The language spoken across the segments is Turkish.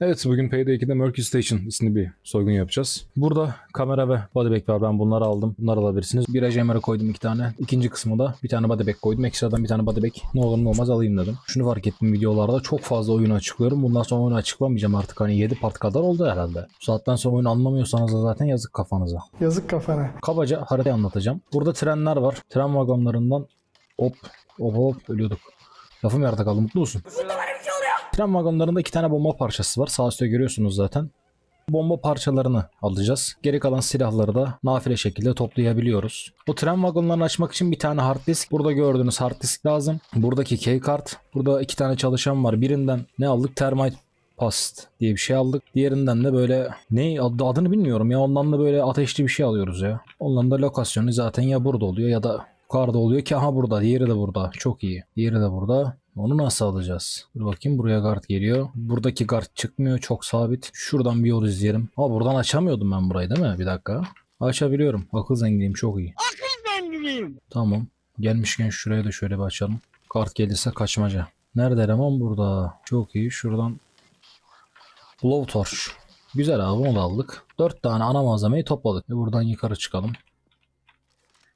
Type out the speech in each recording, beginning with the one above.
Evet bugün Payday 2'de Mercury Station isimli bir soygun yapacağız. Burada kamera ve bodybag var. Ben bunları aldım. Bunları alabilirsiniz. Bir AJMR'e koydum iki tane. İkinci kısmı da bir tane bodybag koydum. Ekstradan bir tane bodybag ne olur ne olmaz alayım dedim. Şunu fark ettim videolarda çok fazla oyunu açıklıyorum. Bundan sonra oyunu açıklamayacağım artık. Hani 7 part kadar oldu herhalde. Bu saatten sonra oyunu anlamıyorsanız da zaten yazık kafanıza. Yazık kafana. Kabaca haritayı anlatacağım. Burada trenler var. Tren vagonlarından hop hop hop ölüyorduk. Lafım yarıda kaldı. Mutlu musun? Tren vagonlarında iki tane bomba parçası var. Sağ üstte görüyorsunuz zaten. Bomba parçalarını alacağız. Geri kalan silahları da nafile şekilde toplayabiliyoruz. O tren vagonlarını açmak için bir tane hard disk. Burada gördüğünüz hard disk lazım. Buradaki key kart. Burada iki tane çalışan var. Birinden ne aldık? Termite Past diye bir şey aldık. Diğerinden de böyle ne adı, adını bilmiyorum ya. Ondan da böyle ateşli bir şey alıyoruz ya. Onların da lokasyonu zaten ya burada oluyor ya da yukarıda oluyor ki aha burada. Diğeri de burada. Çok iyi. Diğeri de burada. Onu nasıl alacağız? Dur bakayım buraya guard geliyor. Buradaki guard çıkmıyor. Çok sabit. Şuradan bir yol izleyelim. Ama buradan açamıyordum ben burayı değil mi? Bir dakika. Açabiliyorum. Akıl zenginiyim. Çok iyi. Tamam. Gelmişken şuraya da şöyle bir açalım. Kart gelirse kaçmaca. Nerede eleman? Burada. Çok iyi. Şuradan Blowtorch. Güzel abi onu aldık. 4 tane ana malzemeyi topladık. Ve buradan yukarı çıkalım.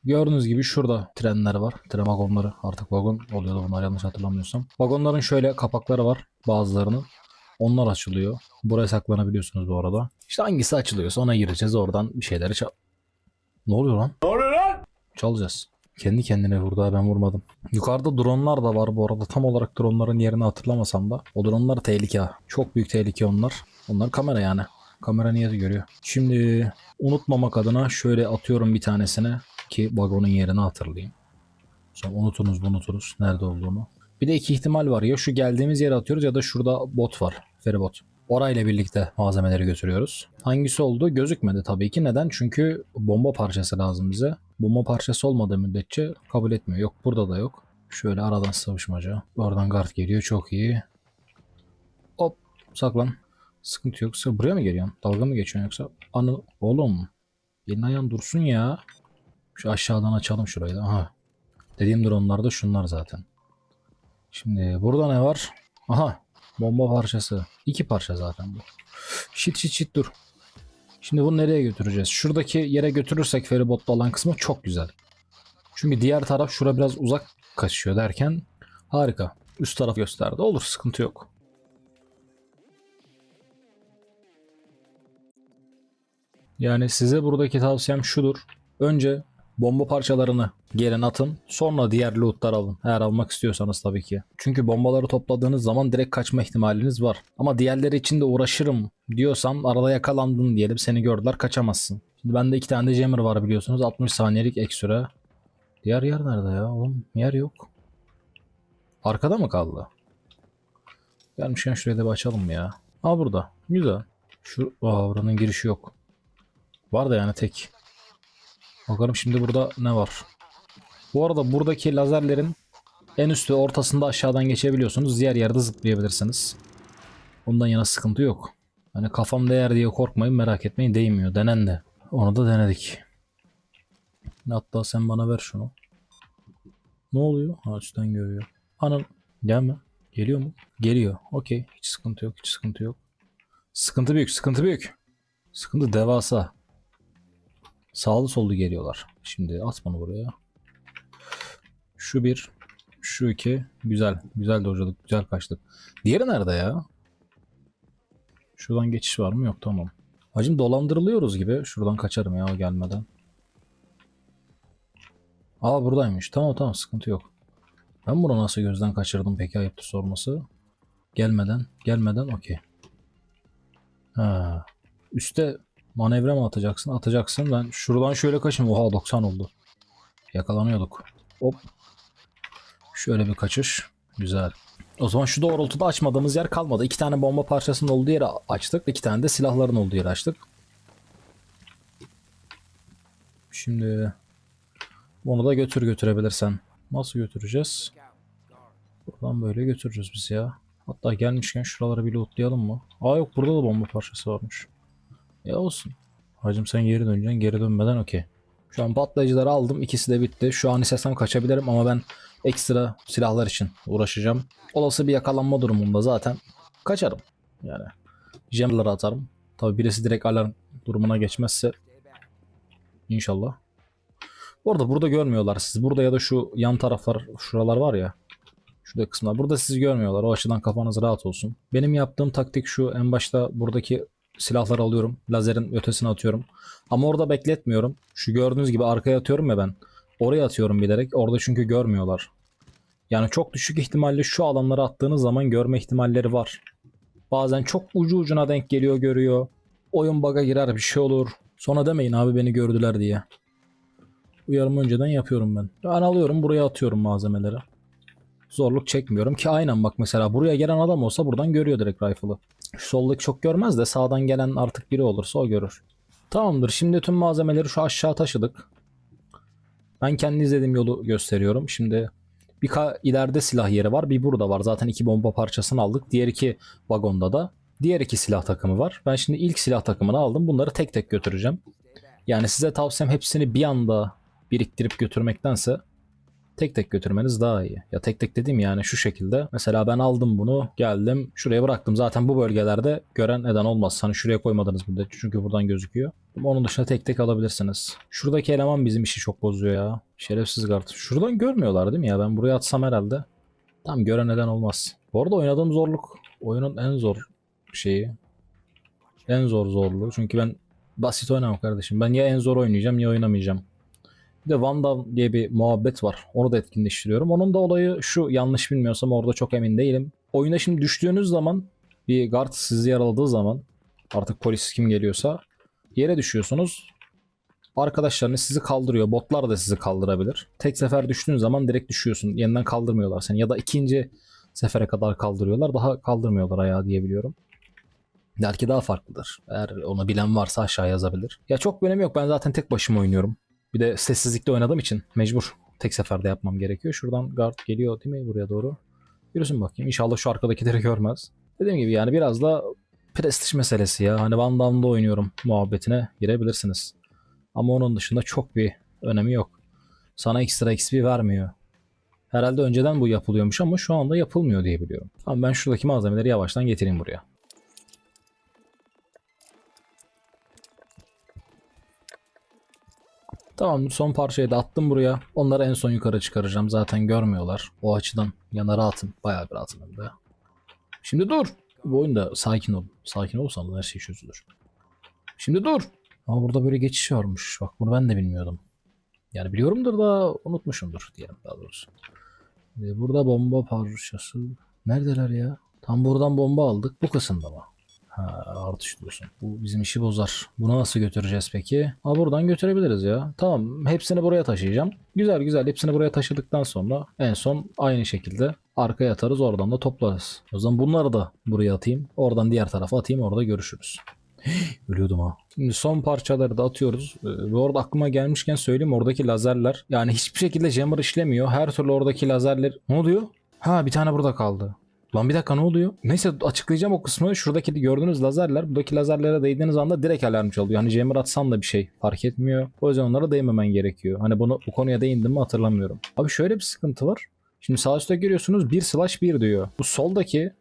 Gördüğünüz gibi şurada trenler var. Tren vagonları. Artık vagon oluyordu bunlar yanlış hatırlamıyorsam. Vagonların şöyle kapakları var bazılarının. Onlar açılıyor. Buraya saklanabiliyorsunuz bu arada. İşte hangisi açılıyorsa ona gireceğiz. Oradan bir şeyleri çal... Ne oluyor lan? Ne oluyor lan? Çalacağız. Kendi kendine vurdu ha, ben vurmadım. Yukarıda dronlar da var bu arada. Tam olarak dronların yerini hatırlamasam da. O dronlar tehlike. Çok büyük tehlike onlar. Onlar kamera yani. Kamera niyeti görüyor. Şimdi unutmamak adına şöyle atıyorum bir tanesine ki vagonun yerini hatırlayayım. Sonra unutunuz unuturuz nerede olduğunu. Bir de iki ihtimal var. Ya şu geldiğimiz yere atıyoruz ya da şurada bot var. Feribot. Orayla birlikte malzemeleri götürüyoruz. Hangisi oldu gözükmedi tabii ki. Neden? Çünkü bomba parçası lazım bize. Bomba parçası olmadığı müddetçe kabul etmiyor. Yok burada da yok. Şöyle aradan savuşmaca. Oradan guard geliyor. Çok iyi. Hop saklan. Sıkıntı yoksa buraya mı geliyorsun? Dalga mı geçiyorsun yoksa? Anı oğlum. Elin ayağın dursun ya. Şu aşağıdan açalım şurayı da. Aha. Dediğim dronlar da şunlar zaten. Şimdi burada ne var? Aha. Bomba parçası. İki parça zaten bu. Şit şit şit dur. Şimdi bunu nereye götüreceğiz? Şuradaki yere götürürsek feribotla olan kısmı çok güzel. Çünkü diğer taraf şura biraz uzak kaçıyor derken harika. Üst taraf gösterdi. Olur sıkıntı yok. Yani size buradaki tavsiyem şudur. Önce bomba parçalarını gelin atın. Sonra diğer lootlar alın. Eğer almak istiyorsanız tabii ki. Çünkü bombaları topladığınız zaman direkt kaçma ihtimaliniz var. Ama diğerleri için de uğraşırım diyorsan arada yakalandın diyelim seni gördüler kaçamazsın. Şimdi bende iki tane de jammer var biliyorsunuz. 60 saniyelik ek süre. Diğer yer nerede ya oğlum? Yer yok. Arkada mı kaldı? Gelmişken şuraya da bir açalım ya. Aa burada. Güzel. Şu Aa, buranın girişi yok. Var da yani tek. Bakalım şimdi burada ne var. Bu arada buradaki lazerlerin en üst ve ortasında aşağıdan geçebiliyorsunuz. Diğer yerde zıplayabilirsiniz. Ondan yana sıkıntı yok. Hani kafam değer diye korkmayın merak etmeyin değmiyor. Denen de. Onu da denedik. Hatta sen bana ver şunu. Ne oluyor? Ha üstten görüyor. Anam gelme. Geliyor mu? Geliyor. Okey. Hiç sıkıntı yok. Hiç sıkıntı yok. Sıkıntı büyük. Sıkıntı büyük. Sıkıntı devasa. Sağlı sollu geliyorlar. Şimdi at bunu buraya. Şu bir. Şu iki. Güzel. Güzel dojladık. Güzel kaçtık. Diğeri nerede ya? Şuradan geçiş var mı? Yok tamam. Hacım dolandırılıyoruz gibi. Şuradan kaçarım ya gelmeden. Aa buradaymış. Tamam tamam sıkıntı yok. Ben bunu nasıl gözden kaçırdım peki ayıptır sorması. Gelmeden. Gelmeden okey. Ha. Üste manevra mı atacaksın? Atacaksın. Ben şuradan şöyle kaçayım. Oha 90 oldu. Yakalanıyorduk. Hop. Şöyle bir kaçış. Güzel. O zaman şu doğrultuda açmadığımız yer kalmadı. İki tane bomba parçasının olduğu yeri açtık. İki tane de silahların olduğu yeri açtık. Şimdi bunu da götür götürebilirsen. Nasıl götüreceğiz? Buradan böyle götürürüz biz ya. Hatta gelmişken şuraları bir lootlayalım mı? Aa yok burada da bomba parçası varmış. Ya olsun. Hacım sen geri döneceksin. Geri dönmeden okey. Şu an patlayıcıları aldım. İkisi de bitti. Şu an istesem kaçabilirim ama ben ekstra silahlar için uğraşacağım. Olası bir yakalanma durumunda zaten kaçarım. Yani Jammer'ları atarım. Tabi birisi direkt alarm durumuna geçmezse inşallah. Bu arada burada görmüyorlar sizi. Burada ya da şu yan taraflar, şuralar var ya. Şurada kısımlar. Burada sizi görmüyorlar. O açıdan kafanız rahat olsun. Benim yaptığım taktik şu. En başta buradaki silahları alıyorum. Lazerin ötesine atıyorum. Ama orada bekletmiyorum. Şu gördüğünüz gibi arkaya atıyorum ya ben. Oraya atıyorum bilerek. Orada çünkü görmüyorlar. Yani çok düşük ihtimalle şu alanlara attığınız zaman görme ihtimalleri var. Bazen çok ucu ucuna denk geliyor görüyor. Oyun bug'a girer bir şey olur. Sonra demeyin abi beni gördüler diye. Uyarımı önceden yapıyorum ben. Ben alıyorum buraya atıyorum malzemeleri. Zorluk çekmiyorum ki aynen bak mesela buraya gelen adam olsa buradan görüyor direkt rifle'ı. Soldaki çok görmez de sağdan gelen artık biri olursa o görür. Tamamdır şimdi tüm malzemeleri şu aşağı taşıdık. Ben kendi izlediğim yolu gösteriyorum. Şimdi bir ileride silah yeri var. Bir burada var. Zaten iki bomba parçasını aldık. Diğer iki vagonda da. Diğer iki silah takımı var. Ben şimdi ilk silah takımını aldım. Bunları tek tek götüreceğim. Yani size tavsiyem hepsini bir anda biriktirip götürmektense tek tek götürmeniz daha iyi. Ya tek tek dediğim yani şu şekilde. Mesela ben aldım bunu geldim şuraya bıraktım. Zaten bu bölgelerde gören eden olmaz. Hani şuraya koymadınız müddetçe çünkü buradan gözüküyor. Onun dışında tek tek alabilirsiniz. Şuradaki eleman bizim işi çok bozuyor ya. Şerefsiz kart. Şuradan görmüyorlar değil mi ya? Ben buraya atsam herhalde. Tam gören neden olmaz. Bu arada oynadığım zorluk oyunun en zor şeyi. En zor zorluğu. Çünkü ben basit oynamam kardeşim. Ben ya en zor oynayacağım ya oynamayacağım. Bir de Vandal diye bir muhabbet var. Onu da etkinleştiriyorum. Onun da olayı şu yanlış bilmiyorsam orada çok emin değilim. Oyuna şimdi düştüğünüz zaman bir guard sizi yaraladığı zaman artık polis kim geliyorsa yere düşüyorsunuz. Arkadaşlarınız sizi kaldırıyor. Botlar da sizi kaldırabilir. Tek sefer düştüğün zaman direkt düşüyorsun. Yeniden kaldırmıyorlar seni. Ya da ikinci sefere kadar kaldırıyorlar. Daha kaldırmıyorlar ayağı diyebiliyorum. Belki daha farklıdır. Eğer onu bilen varsa aşağı yazabilir. Ya çok bir önemi yok. Ben zaten tek başıma oynuyorum. Bir de sessizlikte oynadığım için mecbur tek seferde yapmam gerekiyor. Şuradan guard geliyor değil mi buraya doğru? Yürüsün bakayım. İnşallah şu arkadakileri görmez. Dediğim gibi yani biraz da prestij meselesi ya. Hani Van Damme'da oynuyorum muhabbetine girebilirsiniz. Ama onun dışında çok bir önemi yok. Sana ekstra XP vermiyor. Herhalde önceden bu yapılıyormuş ama şu anda yapılmıyor diye biliyorum. Ama ben şuradaki malzemeleri yavaştan getireyim buraya. Tamam son parçayı da attım buraya. Onları en son yukarı çıkaracağım. Zaten görmüyorlar. O açıdan yana rahatım. Bayağı bir rahatım hem de. Şimdi dur. Bu oyunda sakin ol. Sakin olursan her şey çözülür. Şimdi dur. Ama burada böyle geçiş varmış. Bak bunu ben de bilmiyordum. Yani biliyorumdur da unutmuşumdur diyelim daha doğrusu. Ee, Burada bomba parçası. Neredeler ya? Tam buradan bomba aldık. Bu kısımda mı? Ha, artış diyorsun. Bu bizim işi bozar. Bunu nasıl götüreceğiz peki? Ha buradan götürebiliriz ya. Tamam hepsini buraya taşıyacağım. Güzel güzel hepsini buraya taşıdıktan sonra en son aynı şekilde arkaya atarız oradan da toplarız. O zaman bunları da buraya atayım. Oradan diğer tarafa atayım orada görüşürüz. Ölüyordum ha. Şimdi son parçaları da atıyoruz. Ee, bu arada aklıma gelmişken söyleyeyim oradaki lazerler. Yani hiçbir şekilde jammer işlemiyor. Her türlü oradaki lazerler... Ne oluyor? Ha bir tane burada kaldı. Lan bir dakika ne oluyor? Neyse açıklayacağım o kısmı. Şuradaki gördüğünüz lazerler buradaki lazerlere değdiğiniz anda direkt alarm çalıyor. Hani jammer atsan da bir şey fark etmiyor. O yüzden onlara değmemen gerekiyor. Hani bunu bu konuya değindim mi hatırlamıyorum. Abi şöyle bir sıkıntı var. Şimdi sağ üstte görüyorsunuz 1 slash 1 diyor. Bu soldaki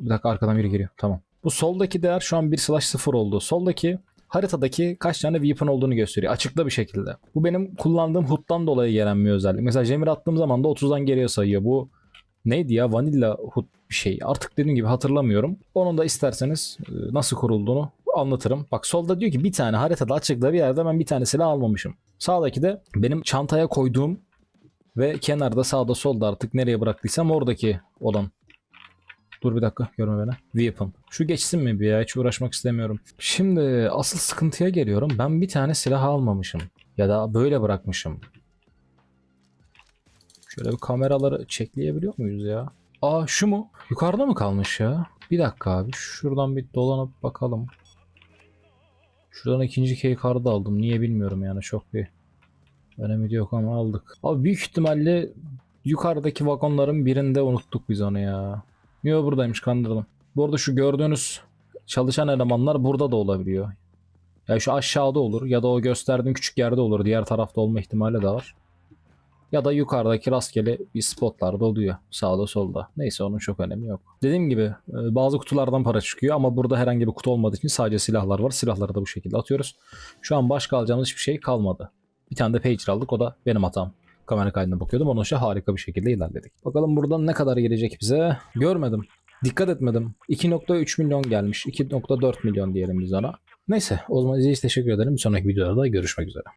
bir dakika arkadan biri geliyor. Tamam. Bu soldaki değer şu an 1 slash 0 oldu. Soldaki haritadaki kaç tane weapon olduğunu gösteriyor. Açıkta bir şekilde. Bu benim kullandığım HUD'dan dolayı gelen bir özellik. Mesela Jammer attığım zaman da 30'dan geriye sayıyor. Bu neydi ya? Vanilla HUD bir şey. Artık dediğim gibi hatırlamıyorum. Onun da isterseniz e, nasıl kurulduğunu anlatırım. Bak solda diyor ki bir tane haritada açıkta bir yerde ben bir tane silah almamışım. Sağdaki de benim çantaya koyduğum ve kenarda sağda solda artık nereye bıraktıysam oradaki olan Dur bir dakika görme beni. Weapon. Şu geçsin mi bir ya hiç uğraşmak istemiyorum. Şimdi asıl sıkıntıya geliyorum. Ben bir tane silah almamışım. Ya da böyle bırakmışım. Şöyle bir kameraları çekleyebiliyor muyuz ya? Aa şu mu? Yukarıda mı kalmış ya? Bir dakika abi. Şuradan bir dolanıp bakalım. Şuradan ikinci key kartı aldım. Niye bilmiyorum yani çok bir önemi yok ama aldık. Abi büyük ihtimalle yukarıdaki vagonların birinde unuttuk biz onu ya. Yo buradaymış kandırdım. Bu arada şu gördüğünüz çalışan elemanlar burada da olabiliyor. Ya şu aşağıda olur ya da o gösterdiğim küçük yerde olur. Diğer tarafta olma ihtimali de var. Ya da yukarıdaki rastgele bir spotlarda oluyor. Sağda solda. Neyse onun çok önemi yok. Dediğim gibi e, bazı kutulardan para çıkıyor ama burada herhangi bir kutu olmadığı için sadece silahlar var. Silahları da bu şekilde atıyoruz. Şu an başka alacağımız hiçbir şey kalmadı. Bir tane de pager aldık. O da benim hatam. Kamera kaydına bakıyordum. Onun için harika bir şekilde ilerledik. Bakalım buradan ne kadar gelecek bize? Görmedim. Dikkat etmedim. 2.3 milyon gelmiş. 2.4 milyon diyelim biz ona. Neyse o zaman izleyiciye teşekkür ederim. Bir sonraki videoda görüşmek üzere.